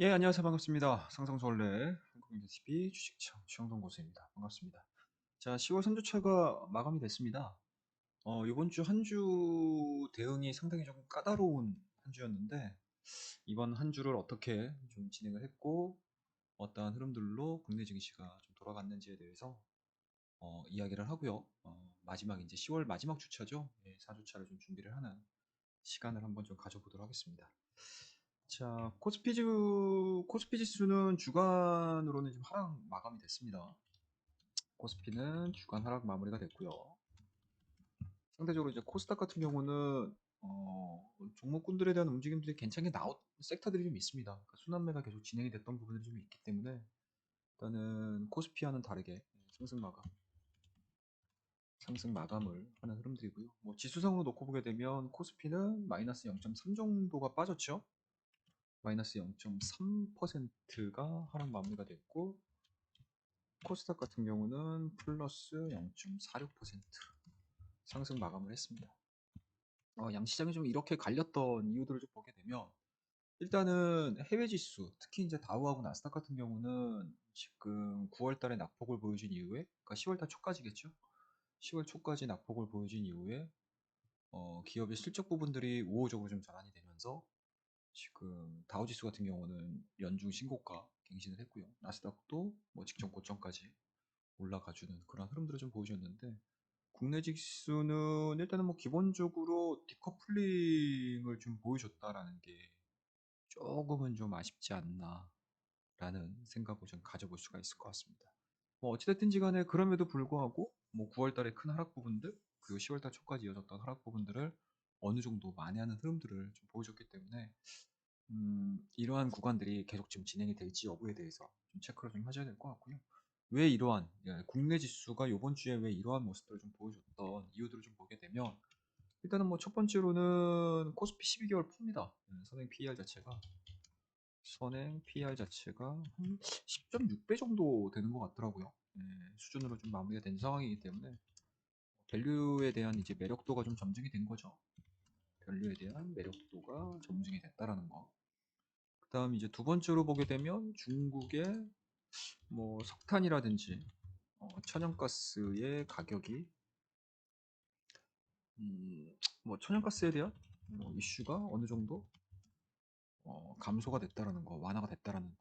예, 안녕하세요. 반갑습니다. 상상서울래 한국인TV 주식창 최영동 고수입니다. 반갑습니다. 자, 10월 3주차가 마감이 됐습니다. 어, 이번 주 한 주 대응이 상당히 조금 까다로운 한 주였는데, 이번 한 주를 어떻게 좀 진행을 했고, 어떠한 흐름들로 국내 증시가 좀 돌아갔는지에 대해서 어, 이야기를 하고요. 어, 마지막 이제 10월 마지막 주차죠. 예, 4주차를 좀 준비를 하는 시간을 한번 좀 가져보도록 하겠습니다. 자, 코스피지, 코스피 지수는 주간으로는 지금 하락 마감이 됐습니다. 코스피는 주간 하락 마무리가 됐고요. 상대적으로 이제 코스닥 같은 경우는 어, 종목군들에 대한 움직임들이 괜찮게 나온 섹터들이 좀 있습니다. 그러니까 순환매가 계속 진행이 됐던 부분들이 좀 있기 때문에 일단은 코스피와는 다르게 상승 마감, 상승 마감을 하는 흐름들이고요. 뭐 지수상으로 놓고 보게 되면 코스피는 마이너스 0.3 정도가 빠졌죠. 마이너스 0.3%가 하락 마무리가 됐고 코스닥 같은 경우는 플러스 0.46% 상승 마감을 했습니다. 어, 양시장이 좀 이렇게 갈렸던 이유들을 좀 보게 되면 일단은 해외 지수, 특히 이제 다우하고 나스닥 같은 경우는 지금 9월 달에 낙폭을 보여준 이후에, 그러니까 10월 달 초까지겠죠. 10월 초까지 낙폭을 보여준 이후에 어, 기업의 실적 부분들이 우호적으로 좀 전환이 되면서 지금 다우지수 같은 경우는 연중 신고가 갱신을 했고요. 나스닥도 뭐 직전 고점까지 올라가주는 그런 흐름들을 좀 보여줬는데 국내 지수는 일단은 뭐 기본적으로 디커플링을 좀 보여줬다라는 게 조금은 좀 아쉽지 않나 라는 생각을 좀 가져볼 수가 있을 것 같습니다. 뭐 어찌됐든지 간에 그럼에도 불구하고 뭐 9월달에 큰 하락 부분들 그리고 10월달 초까지 이어졌던 하락 부분들을 어느 정도 만회하는 흐름들을 좀 보여줬기 때문에 음, 이러한 구간들이 계속 지금 진행이 될지 여부에 대해서 좀 체크를 좀 하셔야 될 것 같고요. 왜 이러한 예, 국내 지수가 이번 주에 왜 이러한 모습들을 좀 보여줬던 이유들을 좀 보게 되면 일단은 뭐 첫 번째로는 코스피 12개월 푸입니다. 예, 선행 PER 자체가 선행 PER 자체가 한 10.6배 정도 되는 것 같더라고요. 예, 수준으로 좀 마무리가 된 상황이기 때문에 밸류에 대한 이제 매력도가 좀 점증이 된 거죠. 밸류에 대한 매력도가 점증이 됐다라는 거. 그 다음 이제 두 번째로 보게 되면 중국의 뭐 석탄이라든지 어, 천연가스의 가격이 음, 뭐 천연가스에 대한 뭐 이슈가 어느 정도 어, 감소가 됐다라는 거, 완화가 됐다라는 거.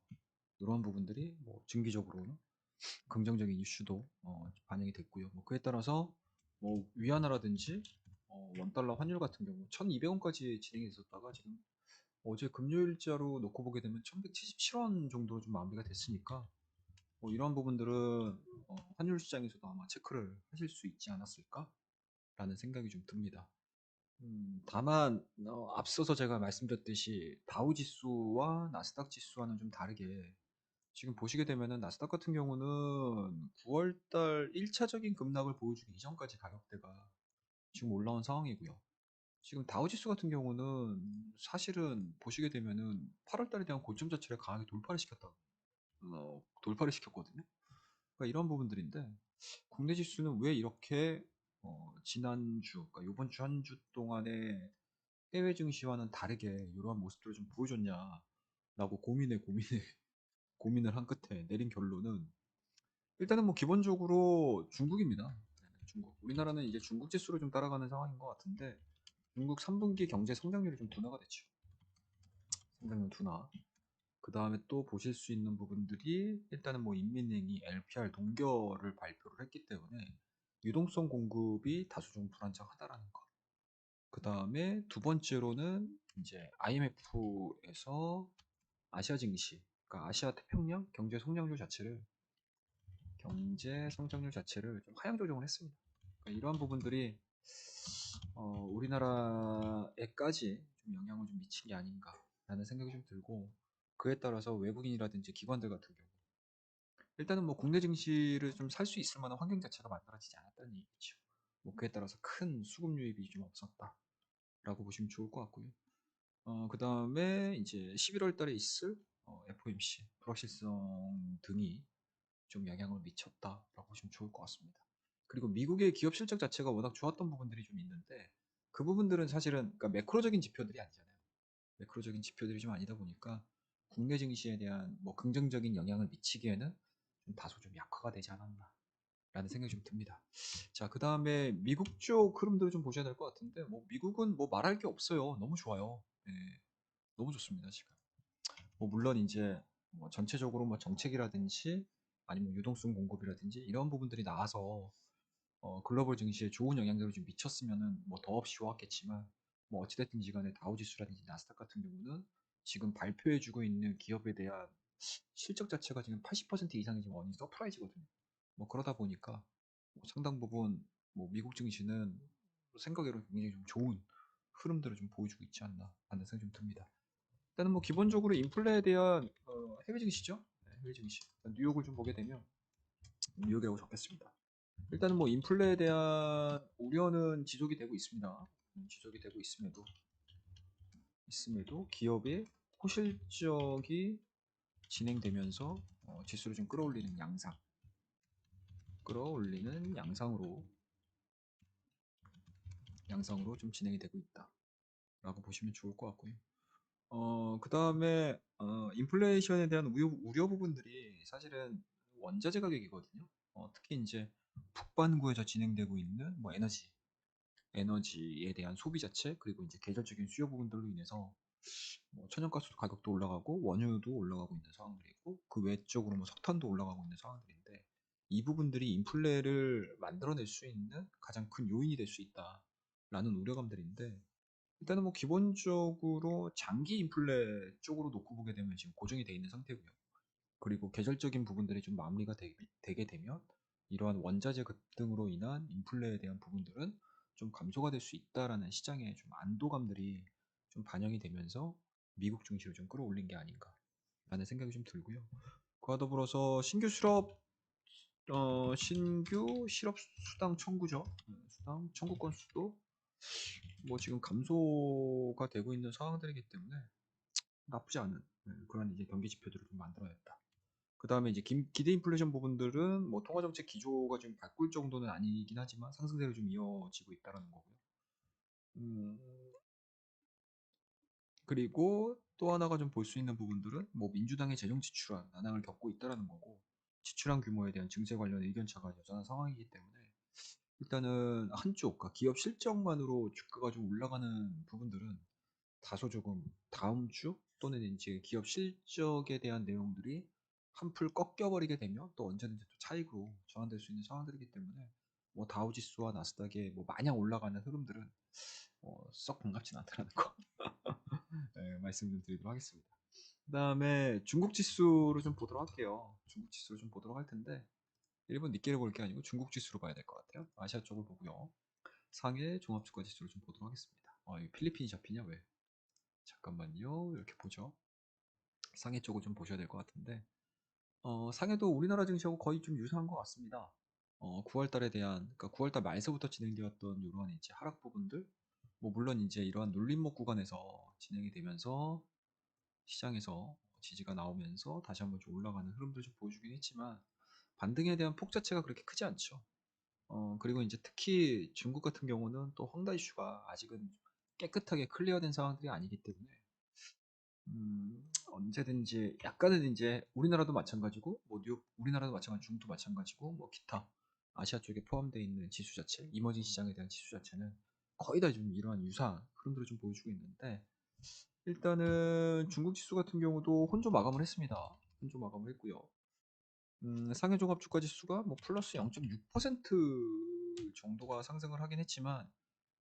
이런 부분들이 뭐 증기적으로는 긍정적인 이슈도 어, 반영이 됐고요. 뭐 그에 따라서 뭐 위안화라든지 어, 원달러 환율 같은 경우 1200원까지 진행이 있었다가 지금 어제 금요일자로 놓고 보게 되면 1177원 정도로 좀 마무리가 됐으니까 뭐 이런 부분들은 어, 환율 시장에서도 아마 체크를 하실 수 있지 않았을까 라는 생각이 좀 듭니다. 음, 다만 어, 앞서서 제가 말씀드렸듯이 다우 지수와 나스닥 지수와는 좀 다르게 지금 보시게 되면은 나스닥 같은 경우는 9월달 1차적인 급락을 보여주기 이전까지 가격대가 지금 올라온 상황이고요. 지금 다우지수 같은 경우는 사실은 보시게 되면은 8월달에 대한 고점 자체를 강하게 돌파를 시켰다. 어, 돌파를 시켰거든요. 그러니까 이런 부분들인데 국내 지수는 왜 이렇게 어, 지난주, 그러니까 이번 주 한 주 동안에 해외 증시와는 다르게 이러한 모습들을 좀 보여줬냐라고 고민해 고민해 고민을 한 끝에 내린 결론은 일단은 뭐 기본적으로 중국입니다. 중국. 우리나라는 이제 중국 지수를 좀 따라가는 상황인 것 같은데 중국 3분기 경제 성장률이 좀 둔화가 됐죠. 성장률 둔화. 그 다음에 또 보실 수 있는 부분들이 일단은 뭐 인민은행이 LPR 동결을 발표를 했기 때문에 유동성 공급이 다소 좀 불안정하다라는 것. 그 다음에 두 번째로는 이제 IMF에서 아시아 증시, 그러니까 아시아 태평양 경제 성장률 자체를 경제 성장률 자체를 좀 하향 조정을 했습니다. 그러니까 이러한 부분들이 어, 우리나라에까지 좀 영향을 좀 미친 게 아닌가라는 생각이 좀 들고 그에 따라서 외국인이라든지 기관들 같은 경우 일단은 뭐 국내 증시를 좀 살 수 있을 만한 환경 자체가 만들어지지 않았다는 얘기죠. 뭐 그에 따라서 큰 수급 유입이 좀 없었다라고 보시면 좋을 것 같고요. 어, 그 다음에 이제 11월 달에 있을 어, FOMC 불확실성 등이 좀 영향을 미쳤다라고 보시면 좋을 것 같습니다. 그리고 미국의 기업 실적 자체가 워낙 좋았던 부분들이 좀 있는데 그 부분들은 사실은 그러니까 매크로적인 지표들이 아니잖아요. 매크로적인 지표들이 좀 아니다 보니까 국내 증시에 대한 뭐 긍정적인 영향을 미치기에는 좀 다소 좀 약화가 되지 않았나 라는 생각이 좀 듭니다. 자, 그 다음에 미국 쪽 흐름들을 좀 보셔야 될 것 같은데, 뭐 미국은 뭐 말할 게 없어요. 너무 좋아요. 예, 너무 좋습니다 지금. 뭐 물론 이제 뭐 전체적으로 뭐 정책이라든지 아니면 유동성 공급이라든지 이런 부분들이 나와서 어, 글로벌 증시에 좋은 영향력을 좀 미쳤으면은 뭐 더없이 좋았겠지만 뭐 어찌됐든지 간에 다우지수라든지 나스닥 같은 경우는 지금 발표해주고 있는 기업에 대한 실적 자체가 지금 80% 이상이 지금 어닝 서프라이즈거든요. 뭐 그러다 보니까 뭐 상당 부분 뭐 미국 증시는 생각외로 굉장히 좀 좋은 흐름들을 좀 보여주고 있지 않나 하는 생각이 좀 듭니다. 일단은 뭐 기본적으로 인플레에 대한 어, 해외 증시죠. 네, 해외 증시. 뉴욕을 좀 보게 되면 뉴욕이라고 적겠습니다. 일단은 뭐 인플레에 대한 우려는 지속이 되고 있습니다. 음, 지속이 되고 있음에도 있음에도 기업의 호실적이 진행되면서 어, 지수를 좀 끌어올리는 양상, 끌어올리는 양상으로 양상으로 좀 진행이 되고 있다 라고 보시면 좋을 것 같고요. 어, 그 다음에 어, 인플레이션에 대한 우려, 우려 부분들이 사실은 원자재 가격이거든요. 어, 특히 이제 북반구에서 진행되고 있는 뭐 에너지, 에너지에 대한 소비 자체 그리고 이제 계절적인 수요 부분들로 인해서 뭐 천연가스 가격도 올라가고 원유도 올라가고 있는 상황들이고 그 외적으로 뭐 석탄도 올라가고 있는 상황들인데 이 부분들이 인플레를 만들어낼 수 있는 가장 큰 요인이 될 수 있다라는 우려감들인데 일단은 뭐 기본적으로 장기 인플레 쪽으로 놓고 보게 되면 지금 고정이 되어 있는 상태고요. 그리고 계절적인 부분들이 좀 마무리가 되, 게 되면 이러한 원자재 급등으로 인한 인플레에 대한 부분들은 좀 감소가 될 수 있다라는 시장의 좀 안도감들이 좀 반영이 되면서 미국 증시를 좀 끌어올린 게 아닌가라는 생각이 좀 들고요. 그와 더불어서 신규 실업 어, 신규 실업 수당 청구죠. 음, 수당 청구 건수도 뭐 지금 감소가 되고 있는 상황들이기 때문에 나쁘지 않은 네, 그런 이제 경기 지표들을 좀 만들어냈다. 그 다음에 이제 기대 인플레이션 부분들은 뭐 통화정책 기조가 좀 바꿀 정도는 아니긴 하지만 상승세로 좀 이어지고 있다는 거고요. 음, 그리고 또 하나가 좀 볼 수 있는 부분들은 뭐 민주당의 재정 지출안 난항을 겪고 있다는 거고 지출안 규모에 대한 증세 관련 의견 차가 여전한 상황이기 때문에 일단은 한쪽, 그러니까 기업 실적만으로 주가가 좀 올라가는 부분들은 다소 조금 다음 주 또는 이제 기업 실적에 대한 내용들이 한풀 꺾여버리게 되면 또 언제든지 또 차익으로 전환될 수 있는 상황들이기 때문에 뭐 다우지수와 나스닥에 뭐 마냥 올라가는 흐름들은 어, 썩 반갑진 않다는 거 네, 말씀 좀 드리도록 하겠습니다. 그 다음에 중국 지수를 좀 보도록 할게요. 중국 지수를 좀 보도록 할 텐데 일본 니케를 볼 게 아니고 중국 지수로 봐야 될 것 같아요. 아시아 쪽을 보고요. 상해 종합주가 지수를 좀 보도록 하겠습니다. 아, 이 필리핀이 잡히냐 왜? 잠깐만요. 이렇게 보죠. 상해 쪽을 좀 보셔야 될 것 같은데 어, 상해도 우리나라 증시하고 거의 좀 유사한 것 같습니다. 어, 9월달에 대한 그러니까 9월달 말서부터 진행되었던 이러한 이제 하락 부분들 뭐 물론 이제 이러한 눌림목 구간에서 진행이 되면서 시장에서 지지가 나오면서 다시 한번 좀 올라가는 흐름도 좀 보여주긴 했지만 반등에 대한 폭 자체가 그렇게 크지 않죠. 어, 그리고 이제 특히 중국 같은 경우는 또 헝다 이슈가 아직은 깨끗하게 클리어된 상황들이 아니기 때문에 음, 언제든지 약간은 이제 우리나라도 마찬가지고 뭐 뉴욕 우리나라도 마찬가지 중국도 마찬가지고 뭐 기타 아시아 쪽에 포함되어 있는 지수 자체 이머징 시장에 대한 지수 자체는 거의 다 좀 이러한 유사한 흐름들을 좀 보여주고 있는데 일단은 중국 지수 같은 경우도 혼조 마감을 했습니다. 혼조 마감을 했고요. 음, 상해 종합 주가 지수가 뭐 플러스 0.6% 정도가 상승을 하긴 했지만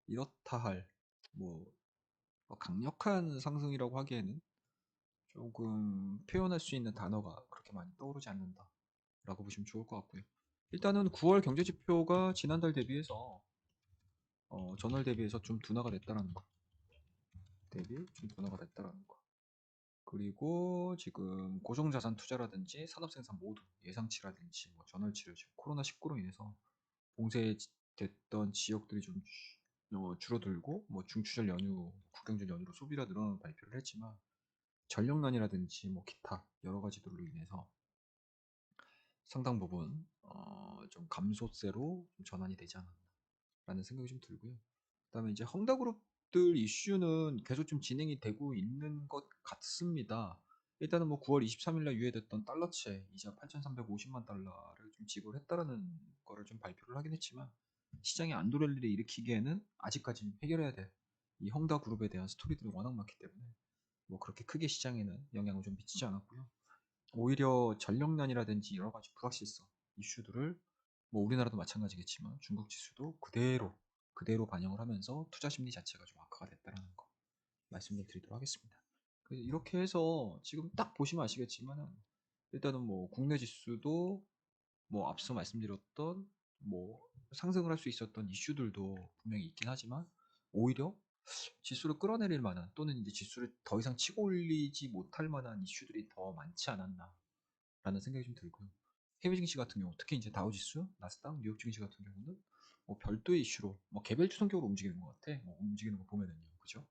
이렇다 할뭐 뭐 강력한 상승이라고 하기에는 조금 표현할 수 있는 단어가 그렇게 많이 떠오르지 않는다 라고 보시면 좋을 것 같고요. 일단은 9월 경제 지표가 지난달 대비해서 어, 전월 대비해서 좀 둔화가 됐다라는 거. 대비 좀 둔화가 됐다라는 거 그리고 지금 고정자산 투자라든지 산업생산 모두 예상치라든지 뭐 전월치를 지금 코로나19로 인해서 봉쇄됐던 지역들이 좀 어, 줄어들고 뭐 중추절 연휴, 국경절 연휴로 소비가 늘어나는 발표를 했지만 전력난이라든지 뭐 기타 여러 가지들로 인해서 상당 부분 어, 좀 감소세로 좀 전환이 되지 않았나라는 생각이 좀 들고요. 그다음에 이제 헝다그룹 들 이슈는 계속 좀 진행이 되고 있는 것 같습니다. 일단은 뭐 9월 23일 날 유예됐던 달러채 이자 8,350만 달러를 좀 지불했다라는 거를 좀 발표를 하긴 했지만 시장이 안 돌릴 일을 일으키기에는 아직까지 해결해야 될 이 헝다 그룹에 대한 스토리들이 워낙 많기 때문에 뭐 그렇게 크게 시장에는 영향을 좀 미치지 않았고요. 오히려 전력난이라든지 여러 가지 불확실성 이슈들을 뭐 우리나라도 마찬가지겠지만 중국 지수도 그대로 그대로 반영을 하면서 투자 심리 자체가 좀 악화가 됐다는 거 말씀을 드리도록 하겠습니다. 그래서 이렇게 해서 지금 딱 보시면 아시겠지만은 일단은 뭐 국내 지수도 뭐 앞서 말씀드렸던 뭐 상승을 할 수 있었던 이슈들도 분명히 있긴 하지만 오히려 지수를 끌어내릴 만한 또는 이제 지수를 더 이상 치고 올리지 못할 만한 이슈들이 더 많지 않았나 라는 생각이 좀 들고요. 해외 증시 같은 경우 특히 이제 다우 지수, 나스닥, 뉴욕 증시 같은 경우는 뭐 별도의 이슈로 뭐 개별 추성격으로 움직이는 것 같아. 뭐 움직이는 거 보면은요, 그죠?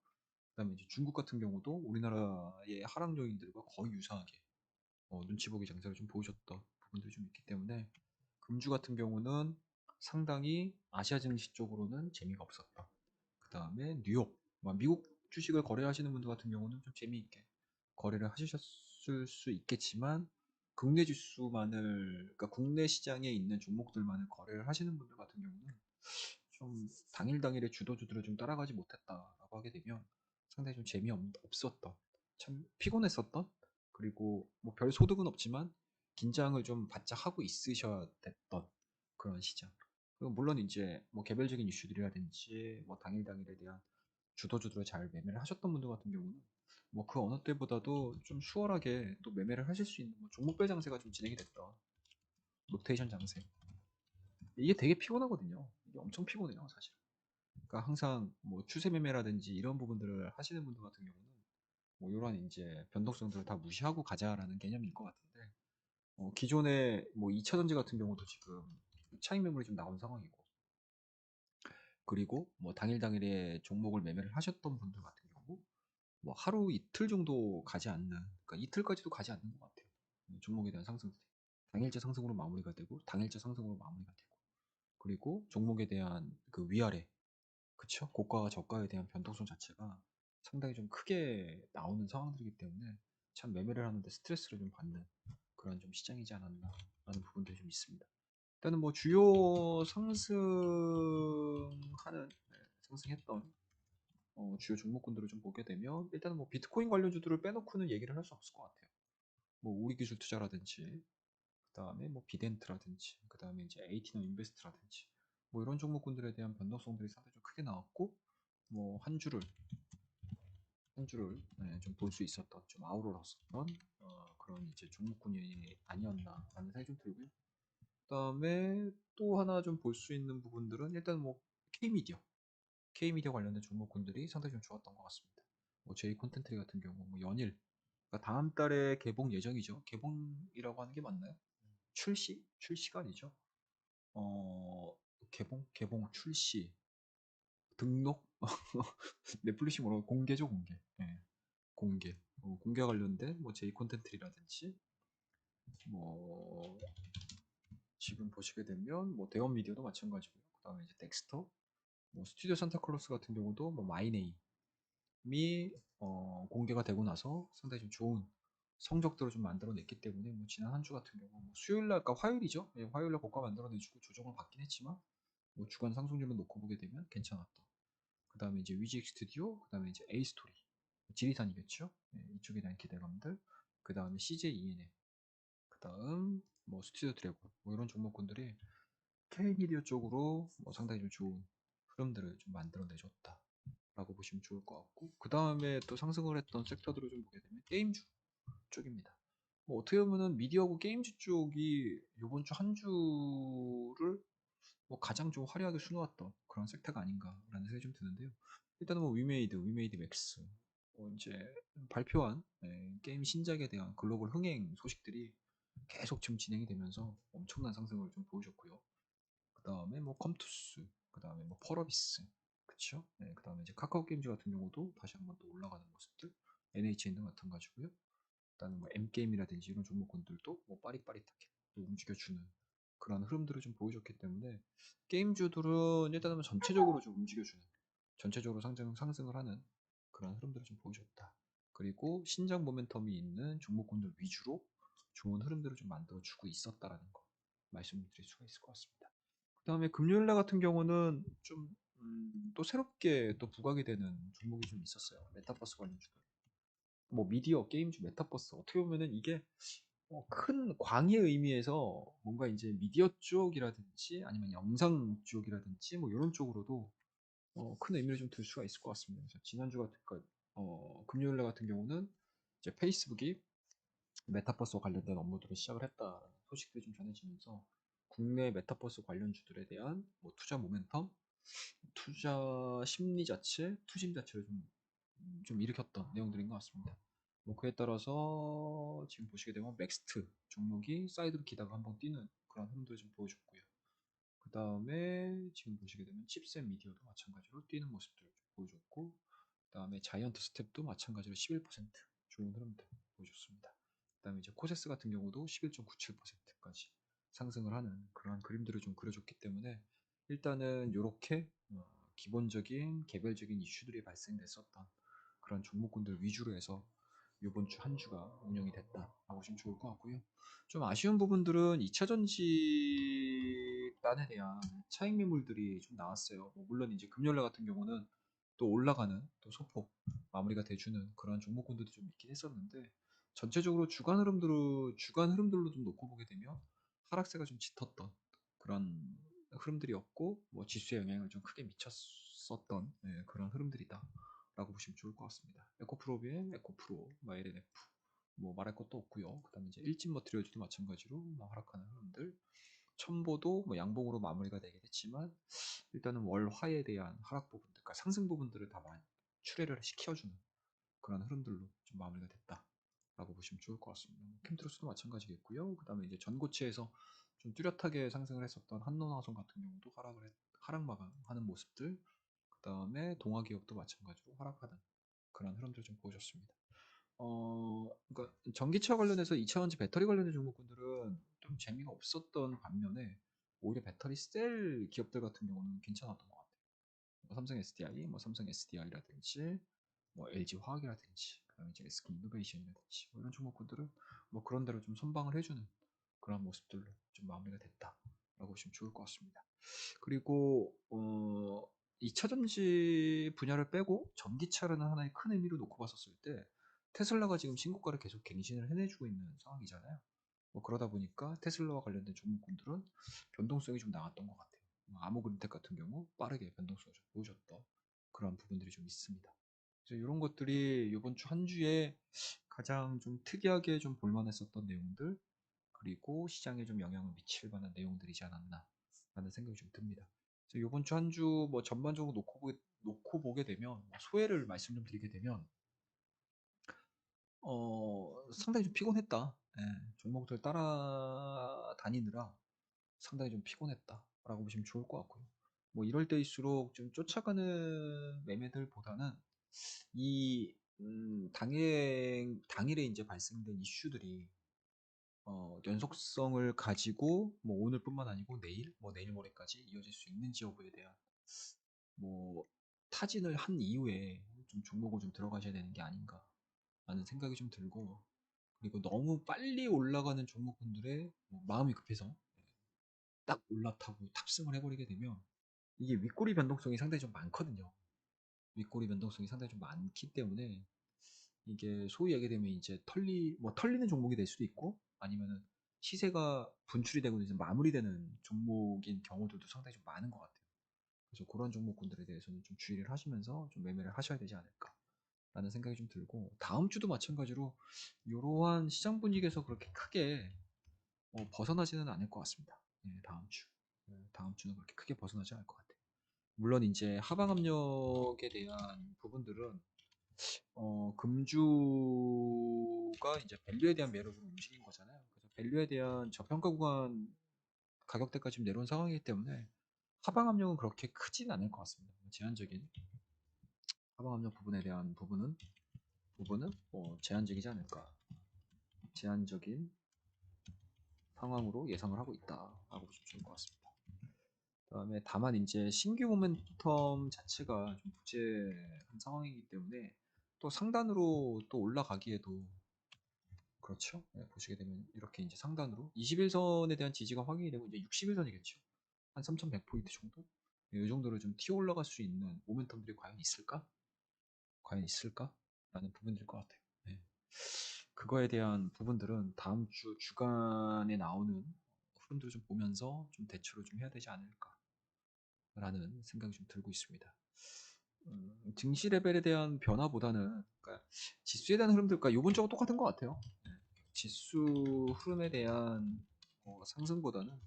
그다음에 이제 중국 같은 경우도 우리나라의 하락 요인들과 거의 유사하게 어, 눈치 보기 장세를 좀 보여줬던 부분들이 좀 있기 때문에 금주 같은 경우는 상당히 아시아 증시 쪽으로는 재미가 없었다. 그 다음에 뉴욕, 뭐 미국 주식을 거래하시는 분들 같은 경우는 좀 재미있게 거래를 하셨을 수 있겠지만 국내 지수만을 그러니까 국내 시장에 있는 종목들만을 거래를 하시는 분들 같은 경우는 좀 당일 당일의 주도주들을 좀 따라가지 못했다라고 하게 되면 상당히 좀 재미없었던 참 피곤했었던 그리고 뭐 별 소득은 없지만 긴장을 좀 바짝 하고 있으셔야 됐던 그런 시장. 그리고 물론 이제 뭐 개별적인 이슈들이라든지 뭐 당일 당일에 대한 주도주들을 잘 매매를 하셨던 분들 같은 경우는 뭐 그 어느 때보다도 좀 수월하게 또 매매를 하실 수 있는 뭐 종목별 장세가 좀 진행이 됐던 로테이션 장세. 이게 되게 피곤하거든요 엄청 피곤해요 사실. 그러니까 항상 뭐 추세 매매라든지 이런 부분들을 하시는 분들 같은 경우는 뭐 이런 이제 변동성들을 다 무시하고 가자라는 개념일 것 같은데 어, 기존의 뭐 2차전지 같은 경우도 지금 차익 매물이 좀 나온 상황이고 그리고 뭐 당일 당일에 종목을 매매를 하셨던 분들 같은 경우 뭐 하루 이틀 정도 가지 않는 그러니까 이틀까지도 가지 않는 것 같아요. 종목에 대한 상승들이 당일째 상승으로 마무리가 되고 당일째 상승으로 마무리가 되고 그리고 종목에 대한 그 위아래 그쵸 고가와 저가에 대한 변동성 자체가 상당히 좀 크게 나오는 상황들이기 때문에 참 매매를 하는데 스트레스를 좀 받는 그런 좀 시장이지 않았나 라는 부분들이 좀 있습니다 일단은 뭐 주요 상승하는 네, 상승했던 어, 주요 종목군들을 좀 보게 되면 일단은 뭐 비트코인 관련주들을 빼놓고는 얘기를 할 수 없을 것 같아요. 뭐 우리 기술 투자라든지 그 다음에 뭐 비덴트라든지 그 다음에 이제 에이티너 인베스트라든지 뭐 이런 종목군들에 대한 변동성들이 상당히 좀 크게 나왔고 뭐 한 주를 한 주를 네, 좀볼 수 있었던 좀 아우로라었던 어, 그런 이제 종목군이 아니었나라는 생각이 좀 들고요. 그다음에 또 하나 좀 볼 수 있는 부분들은 일단 뭐 K미디어, K미디어 관련된 종목군들이 상당히 좀 좋았던 것 같습니다. 뭐 J 콘텐트 같은 경우 뭐 연일 그러니까 다음 달에 개봉 예정이죠. 개봉이라고 하는 게 맞나요? 출시? 출시가 아니죠. 어 개봉, 개봉, 출시, 등록, 넷플릭스 뭐라고 공개죠, 공개. 네. 공개. 어, 공개 관련된 뭐 J 콘텐츠라든지 뭐 지금 보시게 되면 뭐 대원 미디어도 마찬가지고요. 그다음에 이제 덱스터, 뭐 스튜디오 산타클로스 같은 경우도 뭐 마이네임이 어, 공개가 되고 나서 상당히 좀 좋은 성적들을 좀 만들어냈기 때문에 뭐 지난 한 주 같은 경우 뭐 수요일 날, 그러니까 화요일이죠. 예, 화요일 날 고가 만들어내주고 조정을 받긴 했지만 뭐 주간 상승률을 놓고 보게 되면 괜찮았다. 그 다음에 이제 위직 스튜디오, 그 다음에 이제 A 스토리, 지리산이겠죠. 예, 이쪽에 대한 기대감들. 그 다음에 CJ ENM, 그 다음 뭐 스튜디오 드래곤, 뭐 이런 종목군들이 K미디어 쪽으로 뭐 상당히 좀 좋은 흐름들을 좀 만들어내줬다. 라고 보시면 좋을 것 같고 그 다음에 또 상승을 했던 섹터들을 좀 보게 되면 게임주 쪽입니다. 뭐 어떻게 보면은 미디어하고 게임주 쪽이 이번 주 한 주를 뭐 가장 좀 화려하게 수놓았던 그런 섹터가 아닌가라는 생각이 좀 드는데요. 일단은 뭐 위메이드, 위메이드 맥스 뭐 이제 발표한 네, 게임 신작에 대한 글로벌 흥행 소식들이 계속 지금 진행이 되면서 엄청난 상승을 좀 보여줬고요. 그 다음에 뭐 컴투스, 그 다음에 뭐 펄어비스, 그쵸? 네, 그 다음에 이제 카카오 게임즈 같은 경우도 다시 한번 또 올라가는 모습들, NHN도 마찬가지고요. 그다음에 뭐 M게임이라든지 이런 종목군들도 뭐 빠릿빠릿하게 또 움직여주는 그런 흐름들을 좀 보여줬기 때문에 게임주들은 일단은 전체적으로 좀 움직여주는 전체적으로 상승, 상승을 하는 그런 흐름들을 좀 보여줬다. 그리고 신장 모멘텀이 있는 종목군들 위주로 좋은 흐름들을 좀 만들어주고 있었다라는 거 말씀드릴 수가 있을 것 같습니다. 그 다음에 금요일날 같은 경우는 좀, 음, 또 새롭게 또 부각이 되는 종목이 좀 있었어요. 메타버스 관련 주들. 뭐 미디어, 게임주, 메타버스. 어떻게 보면은 이게 어, 큰 광의 의미에서 뭔가 이제 미디어 쪽이라든지 아니면 영상 쪽이라든지 뭐 이런 쪽으로도 어, 큰 의미를 좀 둘 수가 있을 것 같습니다. 그래서 지난주 같은 거, 어, 금요일 날 같은 경우는 이제 페이스북이 메타버스와 관련된 업무들을 시작을 했다라는 소식들이 좀 전해지면서 국내 메타버스 관련주들에 대한 뭐 투자 모멘텀, 투자 심리 자체, 투심 자체를 좀, 좀 일으켰던 내용들인 것 같습니다. 뭐 그에 따라서 지금 보시게 되면 맥스트 종목이 사이드로 기다가 한번 뛰는 그런 흐름들을 좀 보여줬고요. 그 다음에 지금 보시게 되면 칩셋 미디어도 마찬가지로 뛰는 모습들을 좀 보여줬고 그 다음에 자이언트 스텝도 마찬가지로 11% 좋은 흐름들 보여줬습니다. 그 다음에 이제 코세스 같은 경우도 11.97%까지 상승을 하는 그러한 그림들을 좀 그려줬기 때문에 일단은 이렇게 어, 기본적인 개별적인 이슈들이 발생됐었던 그런 종목군들 위주로 해서 이번 주 한 주가 운영이 됐다라고 보시면 좋을 것 같고요. 좀 아쉬운 부분들은 2차 전지단에 대한 차익 매물들이 좀 나왔어요. 뭐 물론 이제 금요일 같은 경우는 또 올라가는 또 소폭 마무리가 돼주는 그런 종목군들도 좀 있긴 했었는데 전체적으로 주간 흐름들로 주간 흐름들로 좀 놓고 보게 되면 하락세가 좀 짙었던 그런 흐름들이었고 뭐 지수에 영향을 좀 크게 미쳤었던 예, 그런 흐름들이다. 라고 보시면 좋을 것 같습니다. 에코프로비엔, 에코프로, 뭐 LNF 뭐 말할 것도 없고요. 그 다음에 이제 일진 머티리얼즈도 마찬가지로 뭐 하락하는 흐름들. 첨보도 뭐 양봉으로 마무리가 되긴 했지만 일단은 월화에 대한 하락 부분들, 그러니까 상승 부분들을 다 많이 출회를 시켜주는 그런 흐름들로 좀 마무리가 됐다 라고 보시면 좋을 것 같습니다. 캠트로스도 마찬가지겠고요. 그 다음에 이제 전고체에서 좀 뚜렷하게 상승을 했었던 한노화성 같은 경우도 하락을 했, 하락 마감하는 모습들. 그 다음에 동아기업도 마찬가지로 하락하는 그런 흐름들 좀 보여줬습니다. 어, 그러니까 전기차 관련해서 2차전지 배터리 관련된 종목군들은 좀 재미가 없었던 반면에 오히려 배터리 셀 기업들 같은 경우는 괜찮았던 것 같아요. 뭐 삼성 SDI, 뭐 삼성 SDI라든지, 뭐 LG 화학이라든지, 그다음에 이제 SK 이노베이션이라든지 뭐 이런 종목군들은 뭐 그런 대로 좀 선방을 해주는 그런 모습들로 좀 마무리가 됐다라고 보시면 좋을 것 같습니다. 그리고 어, 2차 전지 분야를 빼고 전기차라는 하나의 큰 의미로 놓고 봤었을 때 테슬라가 지금 신고가를 계속 갱신을 해내주고 있는 상황이잖아요. 뭐 그러다 보니까 테슬라와 관련된 종목군들은 변동성이 좀 나왔던 것 같아요. 뭐 아모그린텍 같은 경우 빠르게 변동성을 좀 보여줬던 그런 부분들이 좀 있습니다. 그래서 이런 것들이 이번 주 한 주에 가장 좀 특이하게 좀 볼만했었던 내용들 그리고 시장에 좀 영향을 미칠 만한 내용들이지 않았나 라는 생각이 좀 듭니다. 이번 주 한 주 뭐 전반적으로 놓고 보게, 놓고 보게 되면 뭐 소회를 말씀 좀 드리게 되면 어, 상당히 좀 피곤했다. 예, 종목들 따라다니느라 상당히 좀 피곤했다라고 보시면 좋을 것 같고요. 뭐 이럴 때일수록 좀 쫓아가는 매매들보다는 이 음, 당일 당일에 이제 발생된 이슈들이 어, 연속성을 가지고 뭐 오늘뿐만 아니고 내일, 뭐 내일 모레까지 이어질 수 있는지 여부에 대한 뭐 타진을 한 이후에 좀 종목을 좀 들어가셔야 되는 게 아닌가 라는 생각이 좀 들고 그리고 너무 빨리 올라가는 종목분들의 뭐 마음이 급해서 딱 올라타고 탑승을 해버리게 되면 이게 윗꼬리 변동성이 상당히 좀 많거든요. 윗꼬리 변동성이 상당히 좀 많기 때문에 이게 소위 얘기되면 이제 털리 뭐 털리는 종목이 될 수도 있고 아니면은 시세가 분출이 되고 이제 마무리되는 종목인 경우들도 상당히 좀 많은 것 같아요. 그래서 그런 종목군들에 대해서는 좀 주의를 하시면서 좀 매매를 하셔야 되지 않을까라는 생각이 좀 들고 다음 주도 마찬가지로 이러한 시장 분위기에서 그렇게 크게 어, 벗어나지는 않을 것 같습니다. 네, 다음 주 네, 다음 주는 그렇게 크게 벗어나지 않을 것 같아요. 물론 이제 하방 압력에 대한 부분들은 어, 금주가 이제 밸류에 대한 매력으로 움직인 거잖아요. 그래서 밸류에 대한 저평가 구간 가격대까지 내려온 상황이기 때문에 하방 압력은 그렇게 크진 않을 것 같습니다. 제한적인 하방 압력 부분에 대한 부분은 부분은 뭐 제한적이지 않을까. 제한적인 상황으로 예상을 하고 있다라고 보시면 좋을 것 같습니다. 그다음에 다만 이제 신규 모멘텀 자체가 좀 부재한 상황이기 때문에 또또 상단으로 또 올라가기에도 그렇죠. 네, 보시게 되면 이렇게 이제 상단으로 21선에 대한 지지가 확인이 되고 이제 61선이겠죠. 한 3,100포인트 정도? 네, 이 정도로 좀 튀어 올라갈 수 있는 모멘텀들이 과연 있을까? 과연 있을까? 라는 부분일 것 같아요. 네. 그거에 대한 부분들은 다음 주 주간에 나오는 흐름들을 좀 보면서 좀 대처를 좀 해야 되지 않을까 라는 생각이 좀 들고 있습니다. 음, 증시 레벨에 대한 변화보다는 그러니까 지수에 대한 흐름들과 요번주하고 똑같은 것 같아요. 네. 지수 흐름에 대한 어, 상승보다는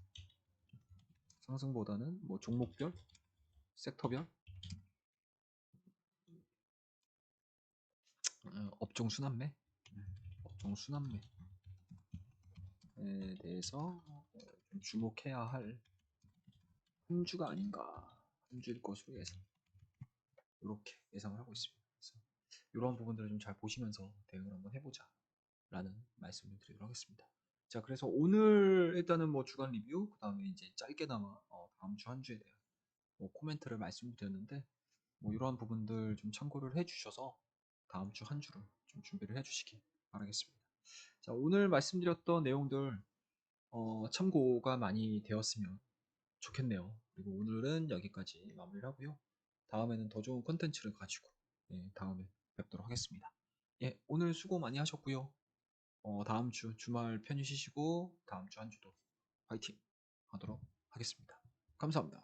상승보다는 뭐 종목별, 섹터별, 어, 업종 순환매, 업종 순환매에 대해서 좀 주목해야 할 한 주가 아닌가 한 주일 것으로 예상. 이렇게 예상을 하고 있습니다. 그래서 이런 부분들을 좀 잘 보시면서 대응을 한번 해보자 라는 말씀을 드리도록 하겠습니다. 자, 그래서 오늘 일단은 뭐 주간 리뷰, 그 다음에 이제 짧게나마 어, 다음 주 한 주에 대한 뭐 코멘트를 말씀드렸는데 뭐 이러한 부분들 좀 참고를 해주셔서 다음 주 한 주를 좀 준비를 해주시기 바라겠습니다. 자, 오늘 말씀드렸던 내용들 어, 참고가 많이 되었으면 좋겠네요. 그리고 오늘은 여기까지 마무리를 하고요. 다음에는 더 좋은 컨텐츠를 가지고 예, 다음에 뵙도록 하겠습니다. 예, 오늘 수고 많이 하셨고요. 어, 다음 주 주말 편히 쉬시고 다음 주 한 주도 파이팅 하도록 하겠습니다. 감사합니다.